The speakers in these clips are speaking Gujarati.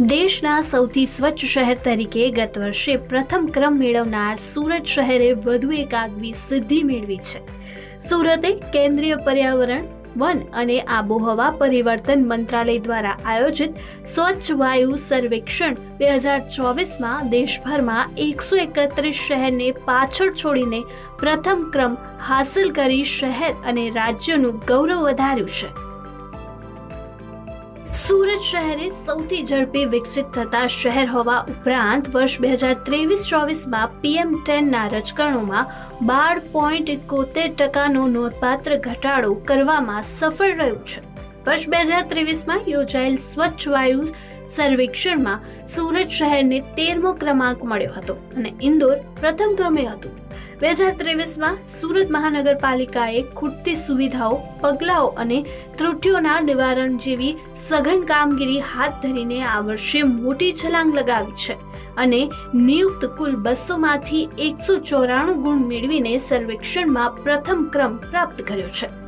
દેશના સૌથી સ્વચ્છ શહેર તરીકે ગત વર્ષે પ્રથમ ક્રમ મેળવનાર સુરત શહેરે વધુ એક આગવી સિદ્ધિ મેળવી છે. સુરતે કેન્દ્રીય પર્યાવરણ, વન અને આબોહવા પરિવર્તન મંત્રાલય દ્વારા આયોજિત સ્વચ્છ વાયુ સર્વેક્ષણ બે હજાર ચોવીસમાં દેશભરમાં એકસો એકત્રીસ શહેરને પાછળ છોડીને પ્રથમ ક્રમ હાંસલ કરી શહેર અને રાજ્યનું ગૌરવ વધાર્યું છે. સુરત શહેરે સૌથી ઝડપી વિકસિત થતા શહેર હોવા ઉપરાંત વર્ષ બે હજાર ત્રેવીસ ચોવીસમાં પીએમ ટેનના રજકણોમાં બાર પોઈન્ટ એકોતેર ટકાનો નોંધપાત્ર ઘટાડો કરવામાં સફળ રહ્યું છે. વર્ષ બે હજાર ત્રેવીસમાં યોજાયેલ સ્વચ્છ વાયુ સર્વેક્ષણમાં સુરત શહેરને તેરમો ક્રમાંક મળ્યો હતો અને ઇન્દોર પ્રથમ ક્રમે હતું. બે હજાર ત્રેવીસમાં સુરત મહાનગરપાલિકાએ ખૂટતી સુવિધાઓ, પગલાઓ અને ત્રુટિઓના નિવારણ જેવી સઘન કામગીરી હાથ ધરીને આ વર્ષે મોટી છલાંગ લગાવી છે અને નિયુક્ત કુલ બસોમાંથી એકસો ચોરાણું ગુણ મેળવીને સર્વેક્ષણમાં પ્રથમ ક્રમ પ્રાપ્ત કર્યો છે.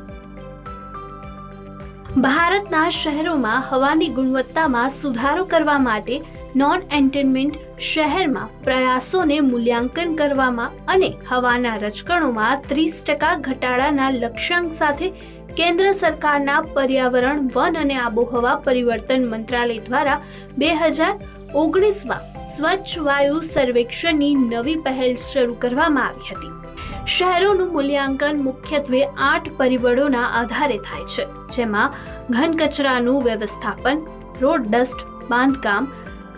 ભારતના શહેરોમાં હવાની ગુણવત્તામાં સુધારો કરવા માટે નોન એન્ટેનમેન્ટ શહેરમાં પ્રયાસોને મૂલ્યાંકન કરવામાં અને હવાના રજકણોમાં ત્રીસ ટકા ઘટાડાના લક્ષ્યાંક સાથે કેન્દ્ર સરકારના પર્યાવરણ, વન અને આબોહવા પરિવર્તન મંત્રાલય દ્વારા બે હજાર ઓગણીસમાં સ્વચ્છ વાયુ સર્વેક્ષણની નવી પહેલ શરૂ કરવામાં આવી હતી. શહેરોનું મૂલ્યાંકન મુખ્યત્વે આઠ પરિબળોના આધારે થાય છે, જેમાં ઘન કચરાનું વ્યવસ્થાપન રોડ ડસ્ટ બાંધકામ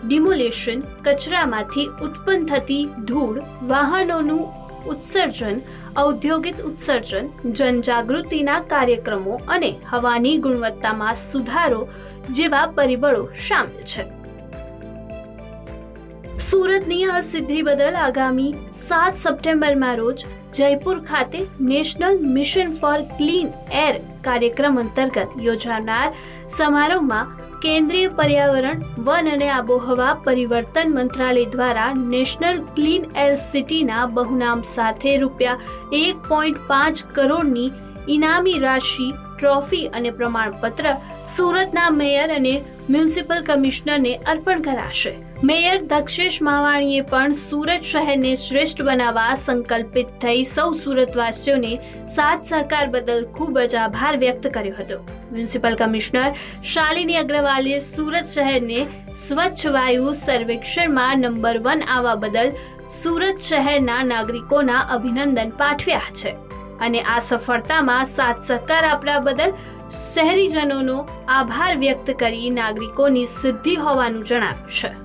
ડિમોલેશન કચરામાંથી ઉત્પન્ન થતી ધૂળ, વાહનોનું ઉત્સર્જન, ઔદ્યોગિક ઉત્સર્જન, જનજાગૃતિના કાર્યક્રમો અને હવાની ગુણવત્તામાં સુધારો જેવા પરિબળો સામેલ છે. સુરતની આ સિદ્ધિ બદલ આગામી સાત સપ્ટેમ્બરના રોજ જયપુર ખાતે national mission for clean air કાર્યક્રમ અંતર્ગત યોજાનાર સમારોહમાં કેન્દ્રીય પર્યાવરણ, વન અને આબોહવા પરિવર્તન મંત્રાલય દ્વારા નેશનલ ક્લીન એર સિટીના બહુનામ સાથે રૂપિયા એક પોઈન્ટ પાંચ કરોડની ઇનામી રાશિ, ટ્રોફી અને પ્રમાણપત્ર સુરતના મેયર અને મ્યુનિસિપલ કમિશનરને અર્પણ કરાશે. મેયર દક્ષેશ માવાણીએ પણ સુરત શહેરને શ્રેષ્ઠ બનાવવા સંકલ્પિત થઈ સૌ સુરતવાસીઓને સાથ સહકાર બદલ ખૂબ જ આભાર વ્યક્ત કર્યો હતો. મ્યુનિસિપલ કમિશનર શાલિની અગ્રવાલે સુરત શહેરને સ્વચ્છ વાયુ સર્વેક્ષણમાં નંબર વન આવવા બદલ સુરત શહેરના નાગરિકોના અભિનંદન પાઠવ્યા છે અને આ સફળતામાં સાથ સહકાર આપવા બદલ શહેરીજનોનો આભાર વ્યક્ત કરી નાગરિકોની સિદ્ધિ હોવાનું જણાવ્યું છે.